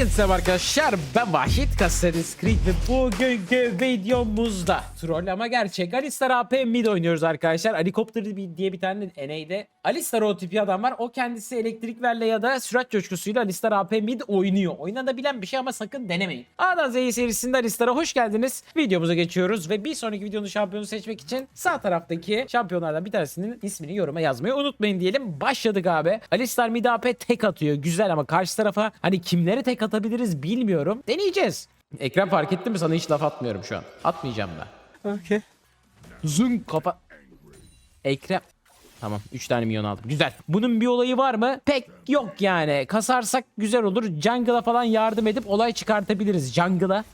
Herkese arkadaşlar ben Vahit Kasseriz Creed ve bugünkü videomuzda Troll ama gerçek. Alistar AP mid oynuyoruz arkadaşlar. Helikopter diye bir tane NA'de Alistar o tipi adam var o kendisi elektrik verle ya da sürat coşkusuyla Alistar AP mid oynuyor Oynanabilen bir şey ama sakın denemeyin A'dan Z'ye serisinde Alistar'a hoş geldiniz Videomuza geçiyoruz ve bir sonraki videonun şampiyonu seçmek için sağ taraftaki şampiyonlardan bir tanesinin ismini yoruma yazmayı unutmayın diyelim Başladık abi Alistar mid AP tek atıyor güzel ama karşı tarafa hani kimleri tek atabiliriz bilmiyorum. Deneyeceğiz. Ekran fark etti mi sana hiç laf atmıyorum şu an. Atmayacağım ben. Okay. Zın kapa. Ekrem. Tamam 3 tane milyon aldım. Güzel. Bunun bir olayı var mı? Pek yok yani. Kasarsak güzel olur. Jungle'a falan yardım edip olay çıkartabiliriz. Jungle'a.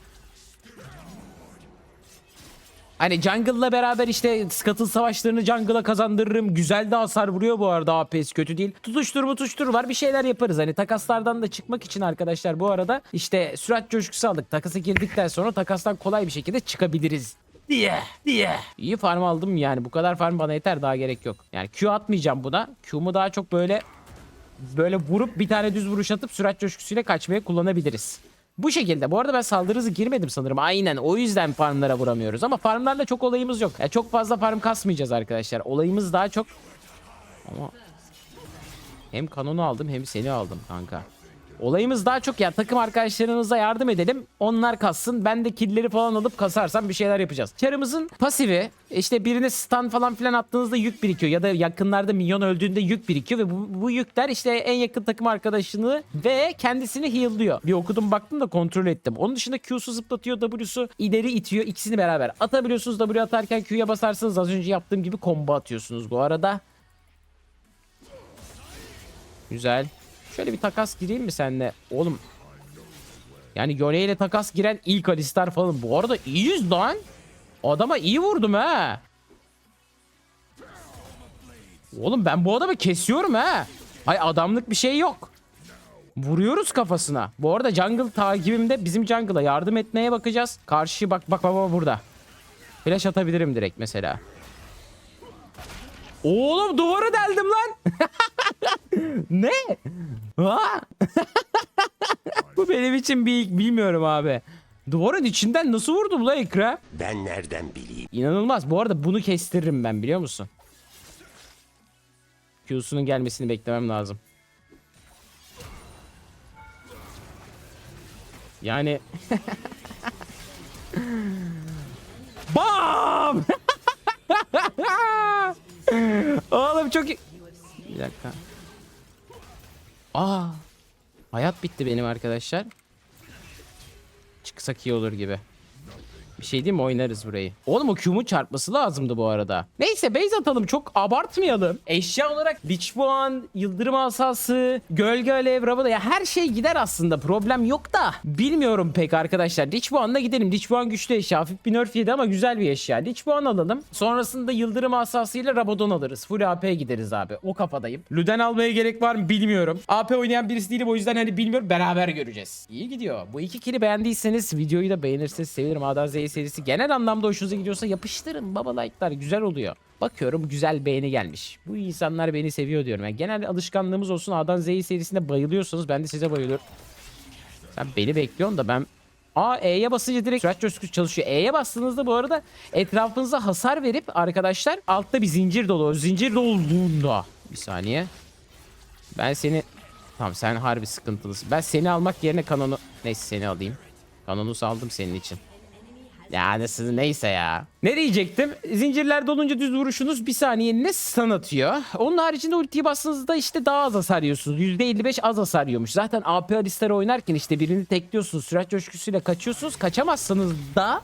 Hani Jungle'la beraber işte Scuttle savaşlarını Jungle'a kazandırırım. Güzel de hasar vuruyor bu arada APS kötü değil. Tutuştur mu tutuştur var bir şeyler yaparız. Hani takaslardan da çıkmak için arkadaşlar bu arada işte sürat coşkusu aldık. Takasa girdikten sonra takastan kolay bir şekilde çıkabiliriz diye diye. İyi farm aldım yani bu kadar farm bana yeter daha gerek yok. Yani Q atmayacağım buna. Q'mu daha çok böyle böyle vurup bir tane düz vuruş atıp sürat coşkusuyla kaçmaya kullanabiliriz. Bu şekilde. Bu arada ben saldırı girmedim sanırım. Aynen o yüzden farmlara vuramıyoruz. Ama farmlarla çok olayımız yok. Yani çok fazla farm kasmayacağız arkadaşlar. Olayımız daha çok... Ama... Hem kanonu aldım hem seni aldım kanka. Olayımız daha çok ya takım arkadaşlarımıza yardım edelim. Onlar kassın. Ben de killleri falan alıp kasarsam bir şeyler yapacağız. Charımızın pasifi işte birine stun falan filan attığınızda yük birikiyor. Ya da yakınlarda minyon öldüğünde yük birikiyor. Ve bu, bu yükler işte en yakın takım arkadaşını ve kendisini heal'lıyor. Bir okudum baktım da kontrol ettim. Onun dışında Q'su zıplatıyor. W'su ileri itiyor. İkisini beraber atabiliyorsunuz. W atarken Q'ya basarsınız. Az önce yaptığım gibi combo atıyorsunuz bu arada. Güzel. Şöyle bir takas gireyim mi seninle? Oğlum. Yani Yone takas giren ilk Alistar falan. Bu arada iyiyiz lan. Adama iyi vurdum ha. Oğlum ben bu adamı kesiyorum ha. Hay adamlık bir şey yok. Vuruyoruz kafasına. Bu arada jungle takibimde bizim jungle'a yardım etmeye bakacağız. Karşı bak bak baba burada. Flash atabilirim direkt mesela. Oğlum duvarı deldim lan. ne? Ha? Bu benim için bir bilmiyorum abi. Duvarın içinden nasıl vurdum la Ekrem? Ben nereden bileyim? İnanılmaz. Bu arada bunu kestiririm ben biliyor musun? Q'sunun gelmesini beklemem lazım. Yani Bam! Oğlum çok iyi. Bir dakika. Aa! Hayat bitti benim arkadaşlar. Çıksak iyi olur gibi. Bir şey değil mi oynarız burayı. Oğlum o Q'mun çarpması lazımdı bu arada. Neyse base atalım çok abartmayalım. Eşya olarak Lich Puan, Yıldırım Asası, Gölge Alev, Rabada ya her şey gider aslında problem yok da. Bilmiyorum pek arkadaşlar. Lich Puan'la gidelim. Lich Puan güçlü eşya. Hafif bir nerf yedi ama güzel bir eşya. Lich Puan alalım. Sonrasında Yıldırım Asası ile Rabadon alırız. Full AP gideriz abi. O kafadayım. Luden almaya gerek var mı bilmiyorum. AP oynayan birisi değilim o yüzden hani bilmiyorum. Beraber göreceğiz. İyi gidiyor. Bu iki kili beğendiyseniz videoyu da beğenirseniz sevinirim. A'dan Serisi genel anlamda hoşunuza gidiyorsa yapıştırın baba like'lar güzel oluyor. Bakıyorum güzel beğeni gelmiş. Bu insanlar beni seviyor diyorum. Yani genel alışkanlığımız olsun A'dan Z'ye serisinde bayılıyorsanız ben de size bayılıyorum. Sen beni bekliyorsun da ben Aa E'ye basınca direkt sürat coşkusu çalışıyor. E'ye bastığınızda bu arada etrafınıza hasar verip arkadaşlar altta bir zincir dolu. Zincir dolduğunda bir saniye. Ben seni Tamam sen harbi sıkıntılısın. Ben seni almak yerine kanonu neyse seni alayım. Kanonu saldım senin için. Ya nasıl neyse ya. Ne diyecektim? Zincirler dolunca düz vuruşunuz bir saniyeliğine stun atıyor. Onun haricinde ultiyi bastığınızda işte daha az hasar yiyorsunuz. %55 az hasar yiyormuş. Zaten AP Alistar'ı oynarken işte birini tekliyorsunuz. Sürat coşkusuyla kaçıyorsunuz. Kaçamazsanız da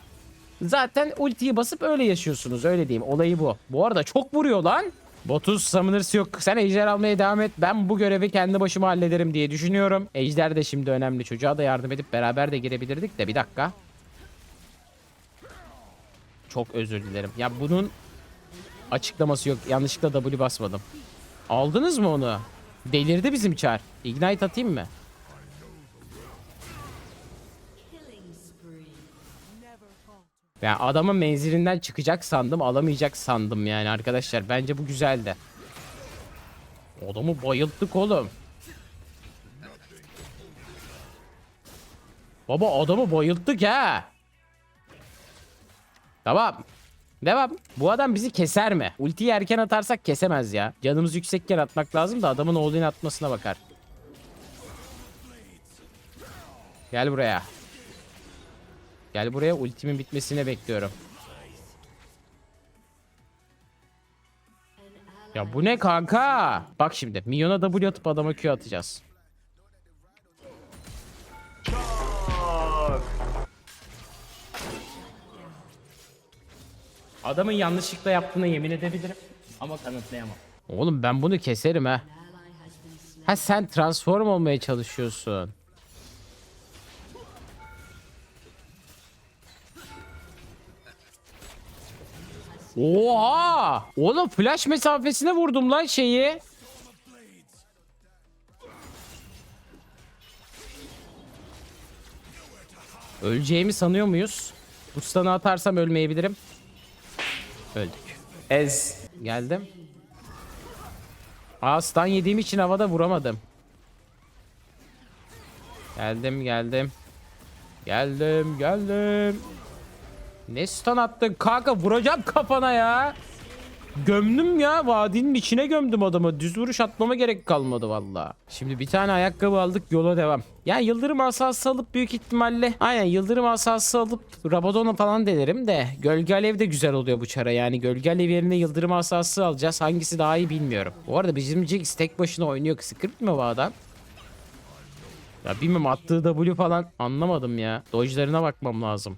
zaten ultiyi basıp öyle yaşıyorsunuz. Öyle diyeyim. Olayı bu. Bu arada çok vuruyor lan. Botus Summoners yok. Sen ejder almaya devam et. Ben bu görevi kendi başıma hallederim diye düşünüyorum. Ejder de şimdi önemli. Çocuğa da yardım edip beraber de girebilirdik de bir dakika. Çok özür dilerim. Ya bunun açıklaması yok. Yanlışlıkla W basmadım. Aldınız mı onu? Delirdi bizim çar. Ignite atayım mı? Ya adamın menzilinden çıkacak sandım, alamayacak sandım yani arkadaşlar. Bence bu güzeldi. Adamı bayılttık oğlum. Baba adamı bayılttık ha. Tamam. Devam. Bu adam bizi keser mi? Ultiyi erken atarsak kesemez ya. Canımız yüksekken atmak lazım da adamın oğlunu atmasına bakar. Gel buraya. Gel buraya ultimin bitmesini bekliyorum. Ya bu ne kanka? Bak şimdi milyona W atıp adama Q atacağız. Adamın yanlışlıkla yaptığına yemin edebilirim. Ama kanıtlayamam. Oğlum ben bunu keserim ha. Ha sen transform olmaya çalışıyorsun. Oha! Oğlum flash mesafesine vurdum lan şeyi. Öleceğimi sanıyor muyuz? Bu atarsam ölmeyebilirim. Öldük. Ez. Geldim. Aa stun yediğim için havada vuramadım. Geldim geldim. Geldim geldim. Ne stun attın kanka vuracağım kafana ya. Gömdüm ya vadinin içine gömdüm adamı. Düz vuruş atmama gerek kalmadı valla. Şimdi bir tane ayakkabı aldık yola devam. Ya yıldırım asası alıp büyük ihtimalle aynen yıldırım asası alıp Rabadon'a falan denerim de gölge alev de güzel oluyor bu çara yani gölge alev yerine yıldırım asası alacağız hangisi daha iyi bilmiyorum. Bu arada bizim Jinx tek başına oynuyor script mi bu adam? Ya bilmem attığı W falan anlamadım ya. Dodge'larına bakmam lazım.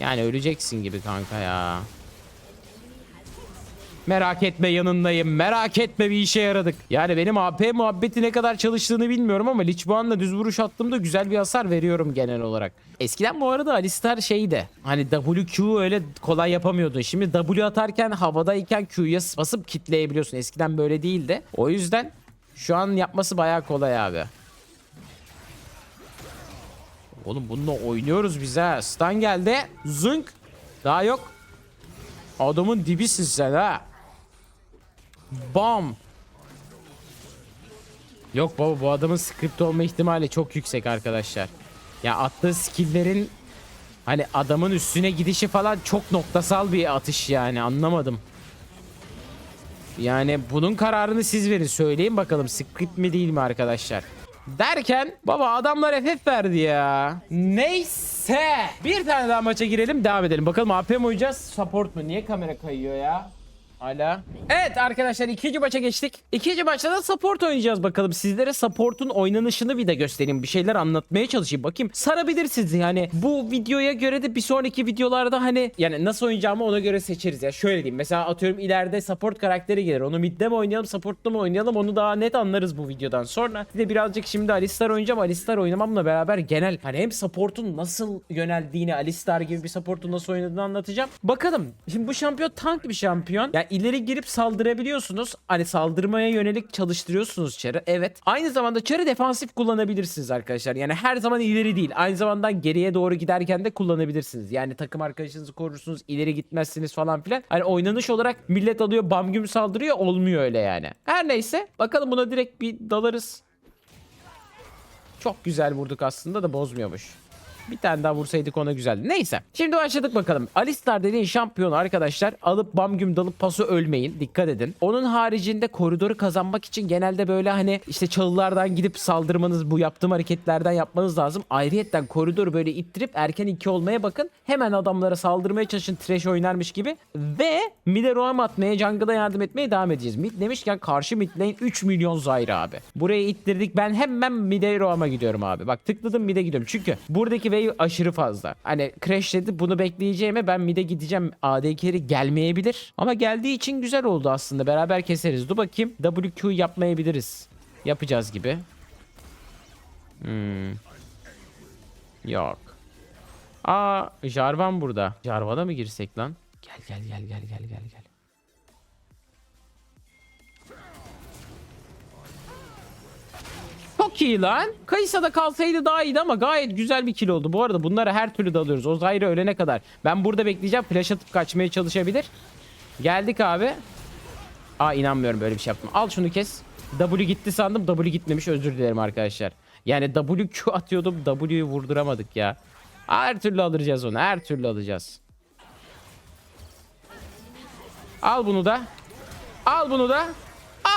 Yani öleceksin gibi kanka ya. Merak etme yanındayım. Merak etme bir işe yaradık. Yani benim AP muhabbeti ne kadar çalıştığını bilmiyorum ama Lichbuan'la düz vuruş attığımda güzel bir hasar veriyorum genel olarak. Eskiden bu arada Alistar şeydi. Hani WQ öyle kolay yapamıyordun. Şimdi W atarken havadayken Q'ya basıp kitleyebiliyorsun. Eskiden böyle değildi. O yüzden şu an yapması bayağı kolay abi. Oğlum bununla oynuyoruz biz ha. Stun geldi. Zınk. Daha yok. Adamın dibisin sen ha. Bam. Yok baba bu adamın script olma ihtimali çok yüksek arkadaşlar. Ya attığı skill'lerin hani adamın üstüne gidişi falan çok noktasal bir atış yani anlamadım. Yani bunun kararını siz verin söyleyin bakalım script mi değil mi arkadaşlar. Derken baba adamlar FF verdi ya. Neyse. Bir tane daha maça girelim devam edelim. Bakalım AP mi oynayacağız support mu? Niye kamera kayıyor ya? Hala. Evet arkadaşlar ikinci maça geçtik. İkinci maçta da support oynayacağız bakalım. Sizlere support'un oynanışını bir de göstereyim. Bir şeyler anlatmaya çalışayım. Bakayım sarabilir sizi yani. Bu videoya göre de bir sonraki videolarda hani yani nasıl oynayacağımı ona göre seçeriz ya. Şöyle diyeyim. Mesela atıyorum ileride support karakteri gelir. Onu midde mi oynayalım, support'ta mı oynayalım onu daha net anlarız bu videodan sonra. Bir de birazcık şimdi Alistar oynayacağım. Alistar oynamamla beraber genel hani hem support'un nasıl yöneldiğini, Alistar gibi bir support'un nasıl oynadığını anlatacağım. Bakalım. Şimdi bu şampiyon tank bir şampiyon. Yani ileri girip saldırabiliyorsunuz. Hani saldırmaya yönelik çalıştırıyorsunuz çarı. Evet. Aynı zamanda çarı defansif kullanabilirsiniz arkadaşlar. Yani her zaman ileri değil. Aynı zamanda geriye doğru giderken de kullanabilirsiniz. Yani takım arkadaşınızı korursunuz. ileri gitmezsiniz falan filan. Hani oynanış olarak millet alıyor bam güm saldırıyor. Olmuyor öyle yani. Her neyse. Bakalım buna direkt bir dalarız. Çok güzel vurduk aslında da bozmuyormuş. Bir tane daha vursaydık ona güzeldi. Neyse. Şimdi başladık bakalım. Alistar dediğin şampiyon arkadaşlar. Alıp bam güm dalıp paso ölmeyin. Dikkat edin. Onun haricinde koridoru kazanmak için genelde böyle hani işte çalılardan gidip saldırmanız bu yaptığım hareketlerden yapmanız lazım. Ayrıyetten koridoru böyle ittirip erken iki olmaya bakın. Hemen adamlara saldırmaya çalışın trash oynarmış gibi. Ve mid'e roam atmaya jungle'a yardım etmeye devam edeceğiz. Mid demişken karşı mid lane 3 milyon Zyra abi. Buraya ittirdik. Ben hemen mid'e roam'a gidiyorum abi. Bak tıkladım mid'e gidiyorum. Çünkü buradaki wave aşırı fazla. Hani crash dedi bunu bekleyeceğime ben mid'e gideceğim. AD carry gelmeyebilir. Ama geldiği için güzel oldu aslında. Beraber keseriz. Dur bakayım. WQ yapmayabiliriz. Yapacağız gibi. Hmm. Yok. Aa Jarvan burada. Jarvan'a mı girsek lan? Gel gel gel gel gel gel gel. Çok iyi lan. Kayısa'da kalsaydı daha iyiydi ama gayet güzel bir kill oldu. Bu arada bunları her türlü dalıyoruz. O Zyra ölene kadar. Ben burada bekleyeceğim. Flash atıp kaçmaya çalışabilir. Geldik abi. Aa inanmıyorum böyle bir şey yaptım. Al şunu kes. W gitti sandım. W gitmemiş. Özür dilerim arkadaşlar. Yani WQ atıyordum W'yu vurduramadık ya. Her türlü alacağız onu her türlü alacağız. Al bunu da. Al bunu da.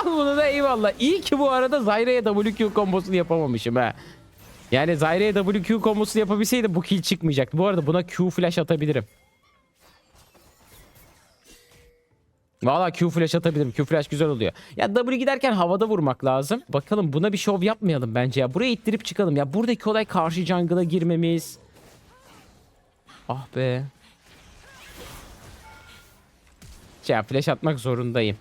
Al bunu da eyvallah. İyi ki bu arada Zyra'ya WQ kombosunu yapamamışım ha. Yani Zyra'ya WQ kombosunu yapabilseydi bu kill çıkmayacaktı. Bu arada buna Q flash atabilirim. Valla Q flash atabilirim. Q flash güzel oluyor. Ya W giderken havada vurmak lazım. Bakalım buna bir şov yapmayalım bence ya. Buraya ittirip çıkalım. Ya buradaki olay karşı jungle'a girmemiz. Ah be. Şey flash atmak zorundayım.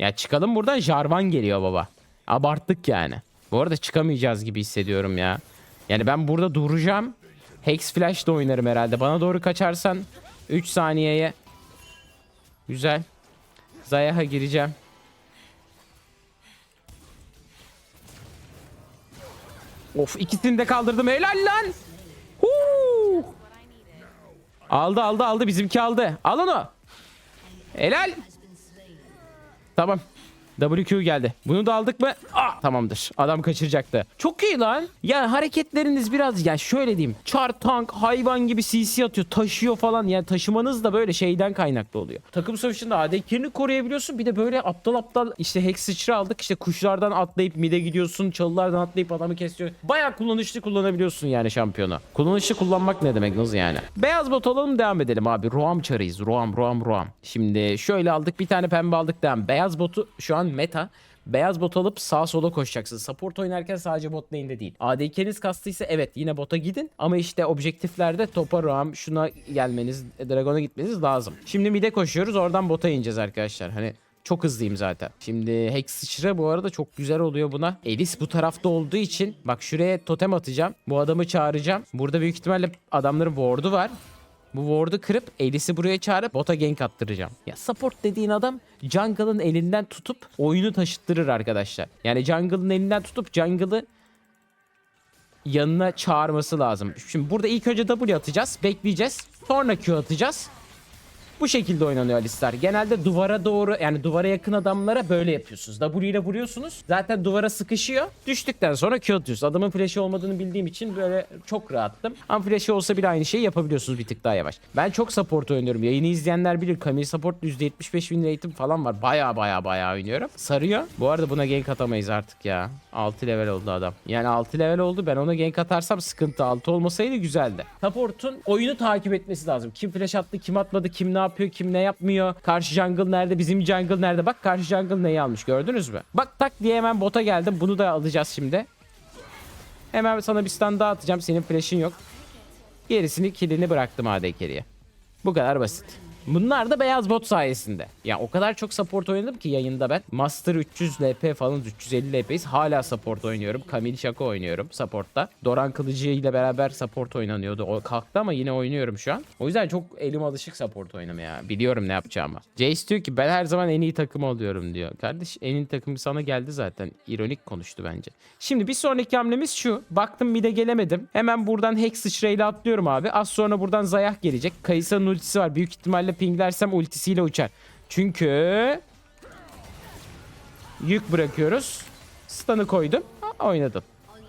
Ya çıkalım buradan Jarvan geliyor baba. Abarttık yani. Bu arada çıkamayacağız gibi hissediyorum ya. Yani ben burada duracağım. Hex Flash da oynarım herhalde. Bana doğru kaçarsan 3 saniyeye. Güzel. Zayah'a gireceğim. Of ikisini de kaldırdım. Helal lan. Huu. Aldı aldı aldı bizimki aldı. Al onu. Helal. Tamam. WQ geldi. Bunu da aldık mı? Ah, tamamdır. Adam kaçıracaktı. Çok iyi lan. Ya hareketleriniz biraz ya şöyle diyeyim. Char tank hayvan gibi CC atıyor. Taşıyor falan. Yani taşımanız da böyle şeyden kaynaklı oluyor. Takım savaşında ADK'ini koruyabiliyorsun. Bir de böyle aptal aptal işte Hex sıçra aldık. İşte kuşlardan atlayıp mide gidiyorsun. Çalılardan atlayıp adamı kesiyor. Baya kullanışlı kullanabiliyorsun yani şampiyonu. Kullanışlı kullanmak ne demek nasıl yani? Beyaz bot alalım devam edelim abi. Roam çarıyız. Roam Roam Roam. Şimdi şöyle aldık bir tane pembe aldık devam. Beyaz botu şu an meta. Beyaz bot alıp sağa sola koşacaksın. Support oynarken sadece bot lane'de değil. ADK'niz kastıysa evet yine bota gidin. Ama işte objektiflerde topa roam şuna gelmeniz, Dragon'a gitmeniz lazım. Şimdi mid'e koşuyoruz oradan bota ineceğiz arkadaşlar. Hani çok hızlıyım zaten. Şimdi Hex sıçra bu arada çok güzel oluyor buna. Elis bu tarafta olduğu için bak şuraya totem atacağım. Bu adamı çağıracağım. Burada büyük ihtimalle adamların ward'u var. Bu ward'u kırıp Elis'i buraya çağırıp bota gank attıracağım. Ya support dediğin adam jungle'ın elinden tutup oyunu taşıttırır arkadaşlar. Yani jungle'ın elinden tutup jungle'ı yanına çağırması lazım. Şimdi burada ilk önce W atacağız. Bekleyeceğiz. Sonra Q atacağız. Bu şekilde oynanıyor Alistar. Genelde duvara doğru yani duvara yakın adamlara böyle yapıyorsunuz. W ile vuruyorsunuz. Zaten duvara sıkışıyor. Düştükten sonra Q atıyorsunuz. Adamın flash'i olmadığını bildiğim için böyle çok rahattım. Ama flash'i olsa bile aynı şeyi yapabiliyorsunuz bir tık daha yavaş. Ben çok support oynuyorum. Yayını izleyenler bilir. Camille support %75 win rate'im falan var. Baya baya baya oynuyorum. Sarıyor. Bu arada buna gank atamayız artık ya. 6 level oldu adam. Yani 6 level oldu. Ben ona gank atarsam sıkıntı. 6 olmasaydı güzeldi. Support'un oyunu takip etmesi lazım. Kim flash attı, kim atmadı, kim ne yapıyor, kim ne yapmıyor. Karşı jungle nerede, bizim jungle nerede. Bak karşı jungle neyi almış gördünüz mü? Bak tak diye hemen bota geldim. Bunu da alacağız şimdi. Hemen sana bir stand daha atacağım. Senin flash'in yok. Gerisini killini bıraktım AD. Bu kadar basit. Bunlar da beyaz bot sayesinde. Ya o kadar çok support oynadım ki yayında ben. Master 300 LP falan 350 LP'yiz. Hala support oynuyorum. Camille Şako oynuyorum supportta. Doran Kılıcı ile beraber support oynanıyordu. O kalktı ama yine oynuyorum şu an. O yüzden çok elim alışık support oynamaya. Biliyorum ne yapacağımı. Jace diyor ki ben her zaman en iyi takımı alıyorum diyor. Kardeş en iyi takımı sana geldi zaten. İronik konuştu bence. Şimdi bir sonraki hamlemiz şu. Baktım mid'e gelemedim. Hemen buradan Hex sıçrayla atlıyorum abi. Az sonra buradan Zayah gelecek. Kayısa'nın ultisi var. Büyük ihtimalle pinglersem ultisiyle uçar. Çünkü yük bırakıyoruz. Stun'ı koydum. Oynadım.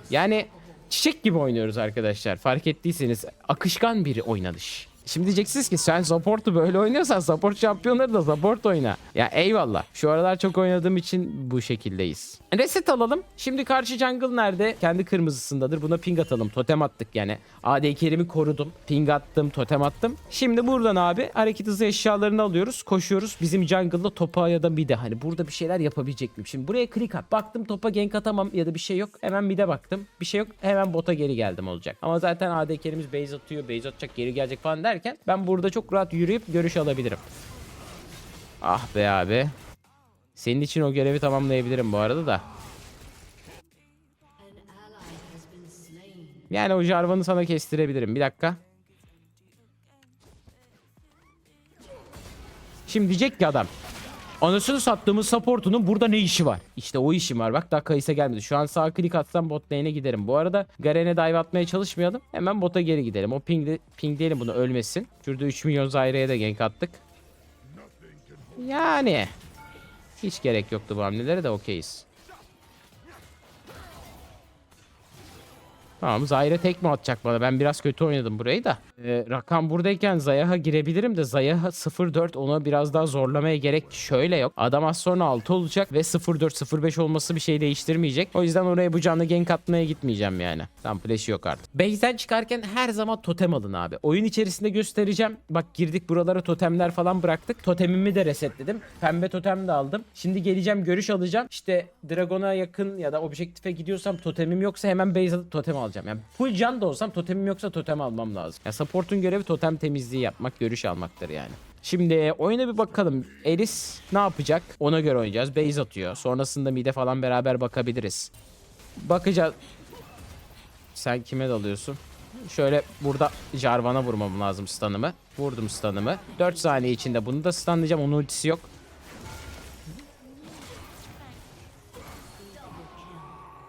Yani çiçek gibi oynuyoruz arkadaşlar. Fark ettiyseniz akışkan bir oynanış. Şimdi diyeceksiniz ki sen support'u böyle oynuyorsan support şampiyonları da support oyna. Ya eyvallah. Şu aralar çok oynadığım için bu şekildeyiz. Reset alalım. Şimdi karşı jungle nerede? Kendi kırmızısındadır. Buna ping atalım. Totem attık yani. AD Kerim'i korudum. Ping attım, totem attım. Şimdi buradan abi hareket hızı eşyalarını alıyoruz. Koşuyoruz. Bizim jungle'da topa ya da bir de hani burada bir şeyler yapabilecek miyim? Şimdi buraya click at. Baktım topa gank atamam ya da bir şey yok. Hemen mid'e baktım. Bir şey yok. Hemen bota geri geldim olacak. Ama zaten AD Kerim'imiz base atıyor. Base atacak geri gelecek falan derken ben burada çok rahat yürüyüp görüş alabilirim. Ah be abi. Senin için o görevi tamamlayabilirim bu arada da. Yani o Jarvan'ı sana kestirebilirim. Bir dakika. Şimdi diyecek ki adam. Anasını sattığımız supportunun burada ne işi var? İşte o işim var. Bak daha kayısa gelmedi. Şu an sağ klik atsam bot lane'e giderim. Bu arada Garen'e dive atmaya çalışmayalım. Hemen bota geri gidelim. O ping, de, ping diyelim bunu ölmesin. Şurada 3 milyon Zaire'ye de gank attık. Yani. Hiç gerek yoktu bu hamlelere de okeyiz. Tamam Zayre tek mi atacak bana? Ben biraz kötü oynadım burayı da. Ee, rakam buradayken Zayah'a girebilirim de Zayah'a 0-4 ona biraz daha zorlamaya gerek şöyle yok. Adam az sonra 6 olacak ve 0-4-0-5 olması bir şey değiştirmeyecek. O yüzden oraya bu canlı gank atmaya gitmeyeceğim yani. Tam flash yok artık. Base'den çıkarken her zaman totem alın abi. Oyun içerisinde göstereceğim. Bak girdik buralara totemler falan bıraktık. Totemimi de resetledim. Pembe totem de aldım. Şimdi geleceğim görüş alacağım. İşte Dragon'a yakın ya da objektife gidiyorsam totemim yoksa hemen base totem alacağım. Yani full can da olsam totemim yoksa totem almam lazım. Ya support'un görevi totem temizliği yapmak, görüş almaktır yani. Şimdi oyuna bir bakalım. Eris ne yapacak? Ona göre oynayacağız. Base atıyor. Sonrasında mide falan beraber bakabiliriz. Bakacağız. Sen kime dalıyorsun? Şöyle burada Jarvan'a vurmam lazım stun'ımı. Vurdum stun'ımı. 4 saniye içinde bunu da stunlayacağım. Onun ultisi yok.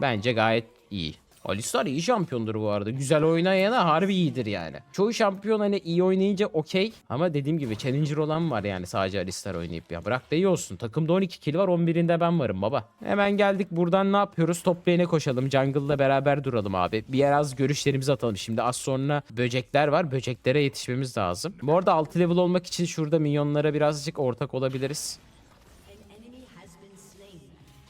Bence gayet iyi. Alistar iyi şampiyondur bu arada. Güzel oynayana harbi iyidir yani. Çoğu şampiyon hani iyi oynayınca okey. Ama dediğim gibi challenger olan var yani sadece Alistar oynayıp ya. Bırak da iyi olsun. Takımda 12 kill var 11'inde ben varım baba. Hemen geldik buradan ne yapıyoruz? Top lane'e koşalım. Jungle'la beraber duralım abi. Bir yer az görüşlerimizi atalım. Şimdi az sonra böcekler var. Böceklere yetişmemiz lazım. Bu arada 6 level olmak için şurada minyonlara birazcık ortak olabiliriz.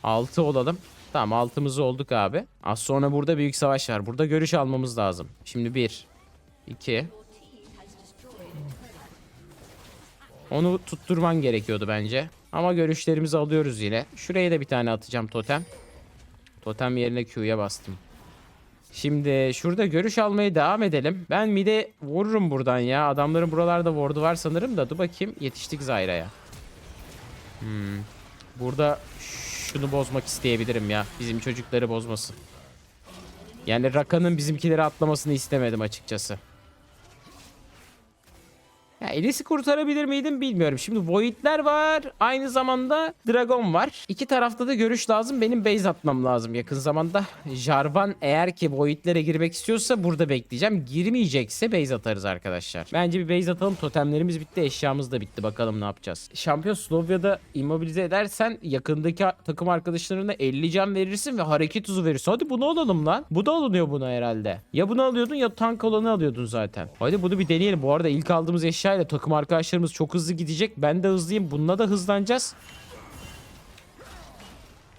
6 olalım. Tamam altımızı olduk abi. Az sonra burada büyük savaş var. Burada görüş almamız lazım. Şimdi 1 2 Onu tutturman gerekiyordu bence. Ama görüşlerimizi alıyoruz yine. Şuraya da bir tane atacağım totem. Totem yerine Q'ya bastım. Şimdi şurada görüş almaya devam edelim. Ben mide vururum buradan ya. Adamların buralarda ward'u var sanırım da. Dur bakayım. Yetiştik Zyra'ya. Hmm. Burada şunu bozmak isteyebilirim ya. Bizim çocukları bozmasın. Yani Raka'nın bizimkileri atlamasını istemedim açıkçası. Ya Elis'i kurtarabilir miydim bilmiyorum. Şimdi Void'ler var. Aynı zamanda Dragon var. İki tarafta da görüş lazım. Benim base atmam lazım yakın zamanda. Jarvan eğer ki Void'lere girmek istiyorsa burada bekleyeceğim. Girmeyecekse base atarız arkadaşlar. Bence bir base atalım. Totemlerimiz bitti. Eşyamız da bitti. Bakalım ne yapacağız. Şampiyon Slovya'da immobilize edersen yakındaki takım arkadaşlarına 50 can verirsin ve hareket hızı verirsin. Hadi bunu alalım lan. Bu da alınıyor buna herhalde. Ya bunu alıyordun ya tank olanı alıyordun zaten. Hadi bunu bir deneyelim. Bu arada ilk aldığımız eşya ile takım arkadaşlarımız çok hızlı gidecek. Ben de hızlıyım. Bununla da hızlanacağız.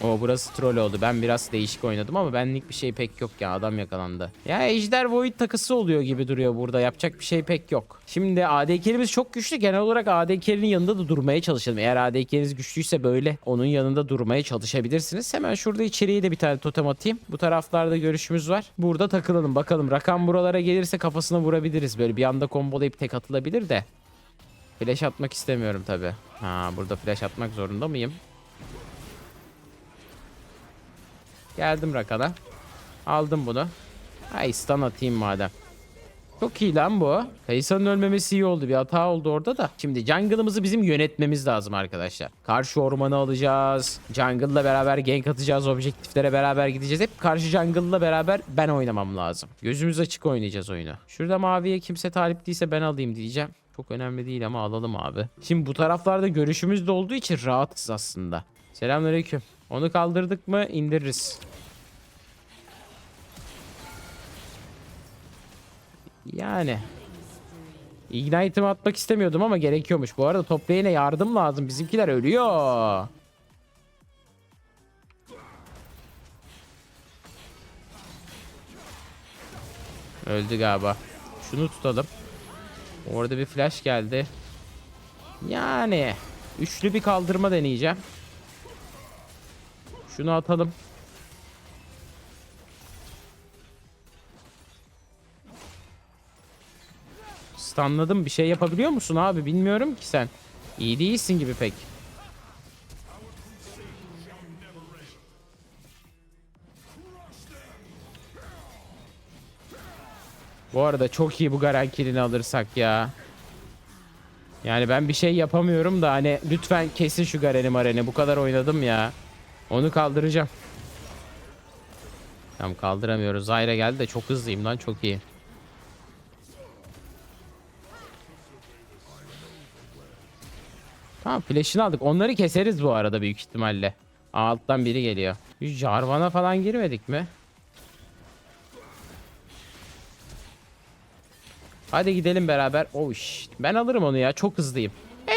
O burası troll oldu. Ben biraz değişik oynadım ama benlik bir şey pek yok ya. Adam yakalandı. Ya Ejder Void takısı oluyor gibi duruyor burada. Yapacak bir şey pek yok. Şimdi AD carry'miz çok güçlü. Genel olarak AD carry'nin yanında da durmaya çalışalım. Eğer AD carry'niz güçlüyse böyle onun yanında durmaya çalışabilirsiniz. Hemen şurada içeriye de bir tane totem atayım. Bu taraflarda görüşümüz var. Burada takılalım bakalım. Rakam buralara gelirse kafasına vurabiliriz. Böyle bir anda kombolayıp tek atılabilir de. Flash atmak istemiyorum tabi. Ha burada flash atmak zorunda mıyım? Geldim Rakan'a. Aldım bunu. Ay stun atayım madem. Çok iyi lan bu. Kayısa'nın ölmemesi iyi oldu. Bir hata oldu orada da. Şimdi jungle'ımızı bizim yönetmemiz lazım arkadaşlar. Karşı ormanı alacağız. Jungle'la beraber gank atacağız. Objektiflere beraber gideceğiz. Hep karşı jungle'la beraber ben oynamam lazım. Gözümüz açık oynayacağız oyunu. Şurada maviye kimse talip değilse ben alayım diyeceğim. Çok önemli değil ama alalım abi. Şimdi bu taraflarda görüşümüz de olduğu için rahatız aslında. Selamünaleyküm. Onu kaldırdık mı indiririz. Yani. Ignite'ımı atmak istemiyordum ama gerekiyormuş. Bu arada top lane'e yardım lazım. Bizimkiler ölüyor. Öldü galiba. Şunu tutalım. Orada bir flash geldi. Yani. Üçlü bir kaldırma deneyeceğim. Şunu atalım. Stunladım. Bir şey yapabiliyor musun abi? Bilmiyorum ki sen. İyi değilsin gibi pek. Bu arada çok iyi bu Garen killini alırsak ya. Yani ben bir şey yapamıyorum da hani lütfen kesin şu Garen'i mareni. Bu kadar oynadım ya. Onu kaldıracağım. Tamam kaldıramıyoruz. Zyra geldi de çok hızlıyım lan çok iyi. Tamam flash'ını aldık. Onları keseriz bu arada büyük ihtimalle. Alttan biri geliyor. Jarvan'a falan girmedik mi? Hadi gidelim beraber. Oh iş. Ben alırım onu ya. Çok hızlıyım.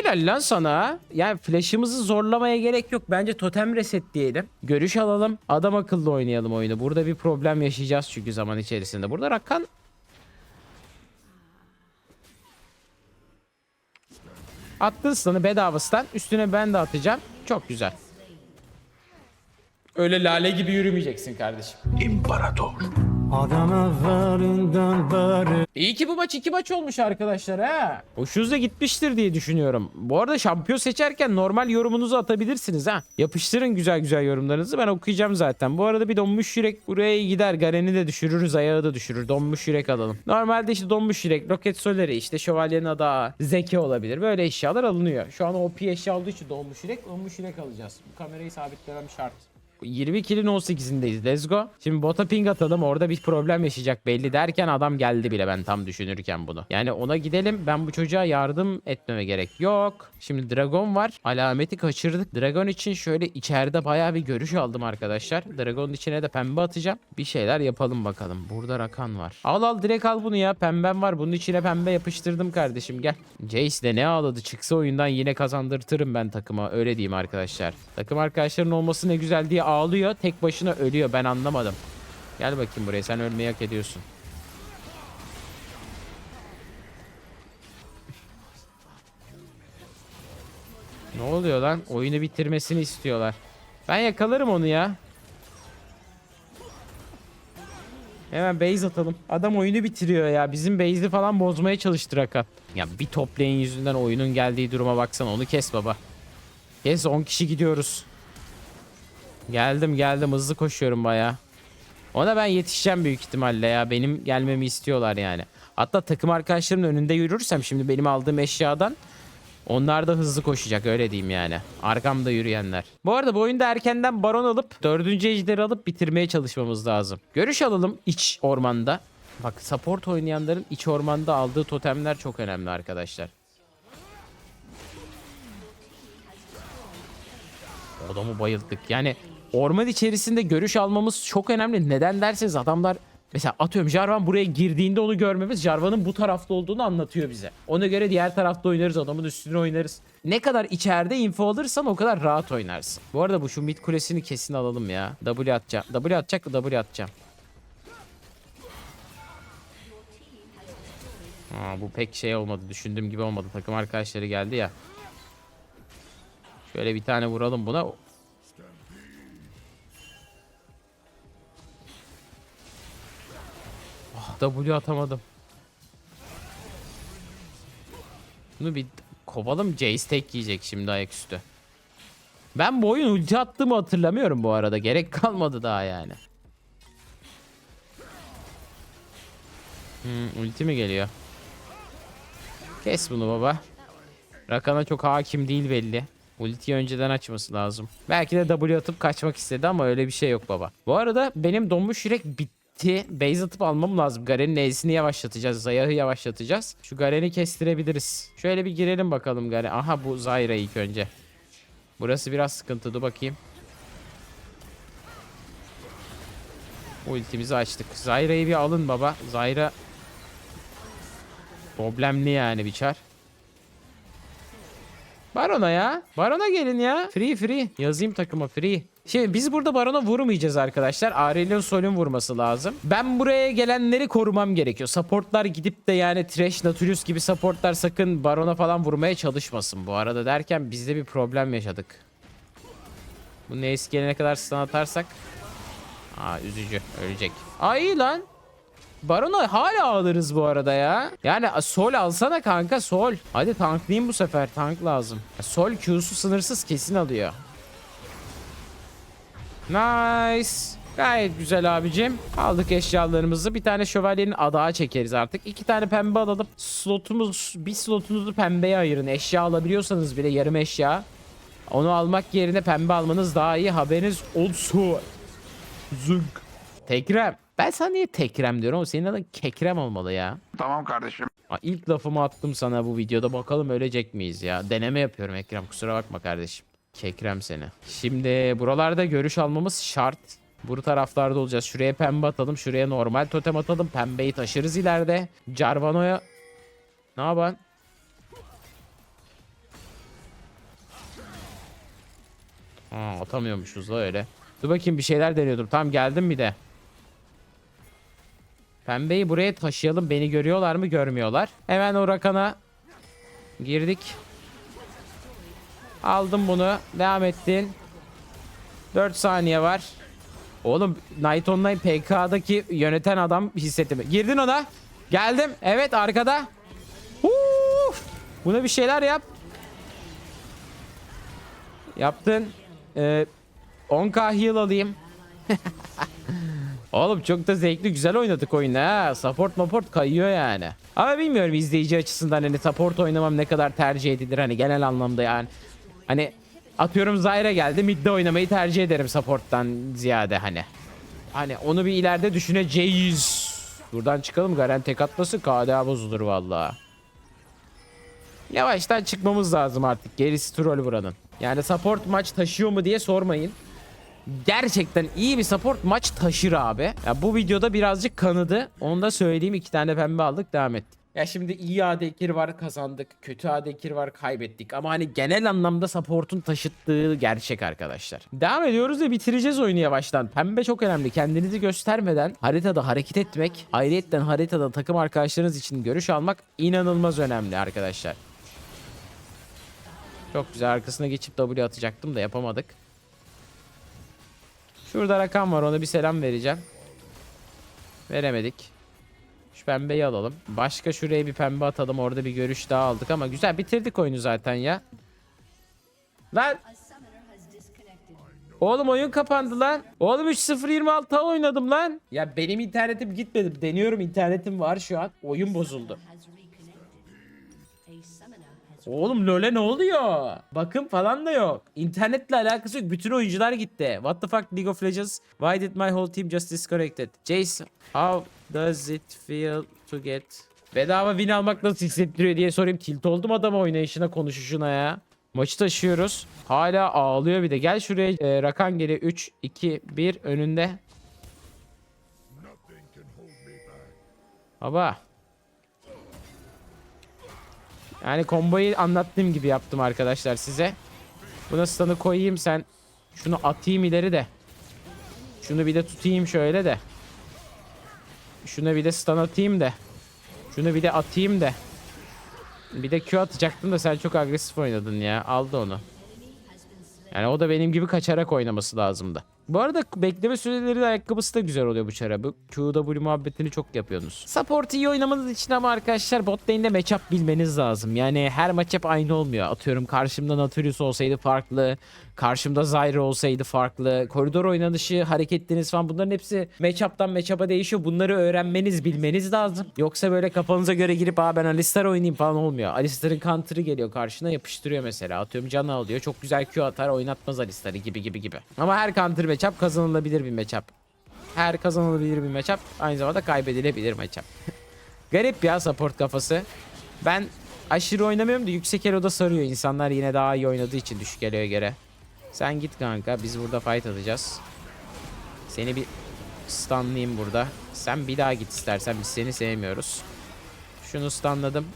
Helal lan sana. Yani flash'ımızı zorlamaya gerek yok. Bence totem reset diyelim. Görüş alalım. Adam akıllı oynayalım oyunu. Burada bir problem yaşayacağız çünkü zaman içerisinde. Burada Rakan Attın stun'ı bedavasından. Üstüne ben de atacağım. Çok güzel. Öyle lale gibi yürümeyeceksin kardeşim. Adam evvelinden beri İyi ki bu maç iki maç olmuş arkadaşlar ha. Hoşunuza gitmiştir diye düşünüyorum. Bu arada şampiyon seçerken normal yorumunuzu atabilirsiniz ha. Yapıştırın güzel güzel yorumlarınızı ben okuyacağım zaten. Bu arada bir donmuş yürek buraya gider. Garen'i de düşürürüz ayağı da düşürür. Donmuş yürek alalım. Normalde işte donmuş yürek, roket soleri, işte şövalyenin adağı, zeki olabilir. Böyle eşyalar alınıyor. Şu an OP eşya olduğu için donmuş yürek, donmuş yürek alacağız. Bu kamerayı sabitlemem şart. 20 kilin 18'indeyiz. Let's go. Şimdi bota ping atalım. Orada bir problem yaşayacak belli derken adam geldi bile ben tam düşünürken bunu. Yani ona gidelim. Ben bu çocuğa yardım etmeme gerek yok. Şimdi Dragon var. Alameti kaçırdık. Dragon için şöyle içeride bayağı bir görüş aldım arkadaşlar. Dragon'un içine de pembe atacağım. Bir şeyler yapalım bakalım. Burada Rakan var. Al al direkt al bunu ya. Pembem var. Bunun içine pembe yapıştırdım kardeşim. Gel. Jace de ne ağladı. Çıksa oyundan yine kazandırtırım ben takıma. Öyle diyeyim arkadaşlar. Takım arkadaşların olması ne güzel diye ağlıyor. Tek başına ölüyor. Ben anlamadım. Gel bakayım buraya. Sen ölmeyi hak ediyorsun. Ne oluyor lan? Oyunu bitirmesini istiyorlar. Ben yakalarım onu ya. Hemen base atalım. Adam oyunu bitiriyor ya. Bizim base'i falan bozmaya çalıştı Raka. Ya bir top lane yüzünden oyunun geldiği duruma baksana. Onu kes baba. Kes 10 kişi gidiyoruz. Geldim geldim hızlı koşuyorum baya. Ona ben yetişeceğim büyük ihtimalle ya. Benim gelmemi istiyorlar yani. Hatta takım arkadaşlarımın önünde yürürsem şimdi benim aldığım eşyadan onlar da hızlı koşacak öyle diyeyim yani. Arkamda yürüyenler. Bu arada bu oyunda erkenden baron alıp dördüncü ejderi alıp bitirmeye çalışmamız lazım. Görüş alalım iç ormanda. Bak support oynayanların iç ormanda aldığı totemler çok önemli arkadaşlar. Adamı bayılttık. Yani orman içerisinde görüş almamız çok önemli. Neden derseniz adamlar mesela atıyorum Jarvan buraya girdiğinde onu görmemiz Jarvan'ın bu tarafta olduğunu anlatıyor bize. Ona göre diğer tarafta oynarız adamın üstüne oynarız. Ne kadar içeride info alırsan o kadar rahat oynarsın. Bu arada bu şu mid kulesini kesin alalım ya. W atacağım. W atacak W atacağım. Aa, bu pek şey olmadı. Düşündüğüm gibi olmadı. Takım arkadaşları geldi ya. Şöyle bir tane vuralım buna. W atamadım. Bunu bir kovalım. Jace tek yiyecek şimdi ayaküstü. Ben bu oyun ulti attığımı hatırlamıyorum bu arada. Gerek kalmadı daha yani. Hmm, ulti mi geliyor? Kes bunu baba. Rakan'a çok hakim değil belli. Ultiyi önceden açması lazım. Belki de W atıp kaçmak istedi ama öyle bir şey yok baba. Bu arada benim donmuş yürek bitti. Base atıp almam lazım. Garen'in E'sini yavaşlatacağız. Zayah'ı yavaşlatacağız. Şu Garen'i kestirebiliriz. Şöyle bir girelim bakalım Garen. Aha bu Zyra ilk önce. Burası biraz sıkıntı. Dur bakayım. Ultimizi açtık. Zyra'yı bir alın baba. Zyra problemli yani bir çar. Barona ya. Barona gelin ya. Free free. Yazayım takıma free. Şimdi biz burada Baron'a vurmayacağız arkadaşlar. Aurelion Sol'ün vurması lazım. Ben buraya gelenleri korumam gerekiyor. Supportlar gidip de yani Thresh, Nautilus gibi supportlar sakın Baron'a falan vurmaya çalışmasın bu arada derken bizde bir problem yaşadık. Bu Neis gelene kadar stun atarsak. Aa üzücü. Ölecek. İyi lan. Baron'a hala alırız bu arada ya. Yani sol alsana kanka sol. Hadi tanklayayım bu sefer. Tank lazım. Sol Q'su sınırsız kesin alıyor. Nice. Gayet güzel abicim. Aldık eşyalarımızı. Bir tane şövalyenin adağı çekeriz artık. İki tane pembe alalım. Slotumuz, bir slotunuzu pembeye ayırın. Eşya alabiliyorsanız bile yarım eşya. Onu almak yerine pembe almanız daha iyi. Haberiniz olsun. Zünk. Tekrem. Ben sana niye Tekrem diyorum ama senin adın Kekrem olmalı ya. Tamam kardeşim. Aa, İlk lafımı attım sana bu videoda. Bakalım ölecek miyiz ya? Deneme yapıyorum Ekrem. Kusura bakma kardeşim. Kekrem seni. Şimdi buralarda görüş almamız şart. Bu taraflarda olacağız. Şuraya pembe atalım. Şuraya normal totem atalım. Pembeyi taşırız ileride. Jarvano'ya Ne yapan? Ha, atamıyormuşuz da öyle. Dur bakayım bir şeyler deniyordum. Tamam geldim bir de. Pembeyi buraya taşıyalım. Beni görüyorlar mı? Görmüyorlar. Hemen o rakana girdik. Aldım bunu. Devam ettin. 4 saniye var. Oğlum Night Online PK'daki yöneten adam hissettim. Girdin ona. Geldim. Evet arkada. Uf! Buna bir şeyler yap. Yaptın. Ee, 10k heal alayım. Oğlum çok da zevkli güzel oynadık oyunu ha. Support maport kayıyor yani. Ama bilmiyorum izleyici açısından hani support oynamam ne kadar tercih edilir hani genel anlamda yani. Hani atıyorum Zyra geldi midde oynamayı tercih ederim support'tan ziyade hani. Hani onu bir ileride düşüneceğiz. Buradan çıkalım garanti tek atması KDA bozulur vallahi. Yavaştan çıkmamız lazım artık. Gerisi troll buranın. Yani support maç taşıyor mu diye sormayın. Gerçekten iyi bir support maç taşır abi. Ya bu videoda birazcık kanadı. Onu da söyleyeyim. iki tane pembe aldık devam ettik. Ya şimdi iyi AD carry var kazandık. Kötü AD carry var kaybettik. Ama hani genel anlamda support'un taşıttığı gerçek arkadaşlar. Devam ediyoruz ve bitireceğiz oyunu yavaştan. Pembe çok önemli. Kendinizi göstermeden haritada hareket etmek, ayrıyetten haritada takım arkadaşlarınız için görüş almak inanılmaz önemli arkadaşlar. Çok güzel arkasına geçip W atacaktım da yapamadık. Şurada rakam var ona bir selam vereceğim. Veremedik. Pembeyi alalım. Başka şuraya bir pembe atalım. Orada bir görüş daha aldık ama güzel bitirdik oyunu zaten ya. Lan Oğlum oyun kapandı lan. Oğlum 3-0-26 oynadım lan. Ya benim internetim gitmedi. Deniyorum internetim var şu an. Oyun bozuldu. Oğlum LoL'e ne oluyor? Bakım falan da yok. İnternetle alakası yok. Bütün oyuncular gitti. What the fuck League of Legends? Why did my whole team just disconnected? Jace, how does it feel to get... Bedava win almak nasıl hissettiriyor diye sorayım. Tilt oldum adama oynayışına konuşuşuna ya. Maçı taşıyoruz. Hala ağlıyor bir de. Gel şuraya e, Rakan geri 3, 2, 1 önünde. Baba. Yani komboyu anlattığım gibi yaptım arkadaşlar size. Buna stun'ı koyayım sen. Şunu atayım ileri de. Şunu bir de tutayım şöyle de. Şuna bir de stun atayım da. Şunu bir de atayım da. Bir de Q atacaktım da sen çok agresif oynadın ya. Aldı onu. Yani o da benim gibi kaçarak oynaması lazımdı. Bu arada bekleme süreleri de ayakkabısı da güzel oluyor bu çara. Bu QW muhabbetini çok yapıyorsunuz. Support iyi oynamanız için ama arkadaşlar bot lane'de matchup bilmeniz lazım. Yani her matchup aynı olmuyor. Atıyorum karşımda Nautilus olsaydı farklı. Karşımda Zyra olsaydı farklı. Koridor oynanışı, hareketleriniz falan bunların hepsi matchup'tan matchup'a değişiyor. Bunları öğrenmeniz, bilmeniz lazım. Yoksa böyle kafanıza göre girip Aa ben Alistar oynayayım falan olmuyor. Alistar'ın counter'ı geliyor karşına yapıştırıyor mesela. Atıyorum canı alıyor. Çok güzel Q atar oynatmaz Alistar'ı gibi gibi gibi. Ama her counter matchup kazanılabilir bir matchup. Her kazanılabilir bir matchup aynı zamanda kaybedilebilir matchup. Garip ya support kafası. Ben aşırı oynamıyorum da yüksek eloda sarıyor. İnsanlar yine daha iyi oynadığı için düşük eloya göre. Sen git kanka biz burada fight atacağız. Seni bir stunlayayım burada. Sen bir daha git istersen biz seni sevmiyoruz. Şunu stunladım.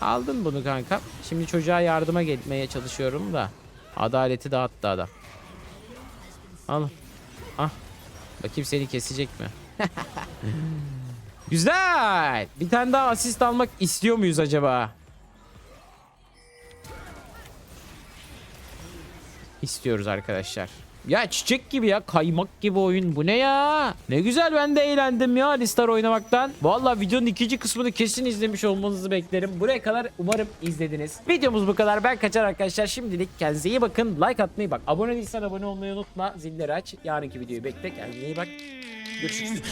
Aldın bunu kanka. Şimdi çocuğa yardıma gelmeye çalışıyorum da. Adaleti dağıttı adam. Al. Ah. Bakayım seni kesecek mi? Güzel. Bir tane daha asist almak istiyor muyuz acaba? İstiyoruz arkadaşlar. Ya çiçek gibi ya kaymak gibi oyun bu ne ya? Ne güzel ben de eğlendim ya Alistar oynamaktan. Vallahi videonun ikinci kısmını kesin izlemiş olmanızı beklerim. Buraya kadar umarım izlediniz. Videomuz bu kadar. Ben kaçar arkadaşlar. Şimdilik kendinize iyi bakın. Like atmayı bak. Abone değilsen abone olmayı unutma. Zilleri aç. Yarınki videoyu bekle. Kendine iyi bak. Görüşürüz.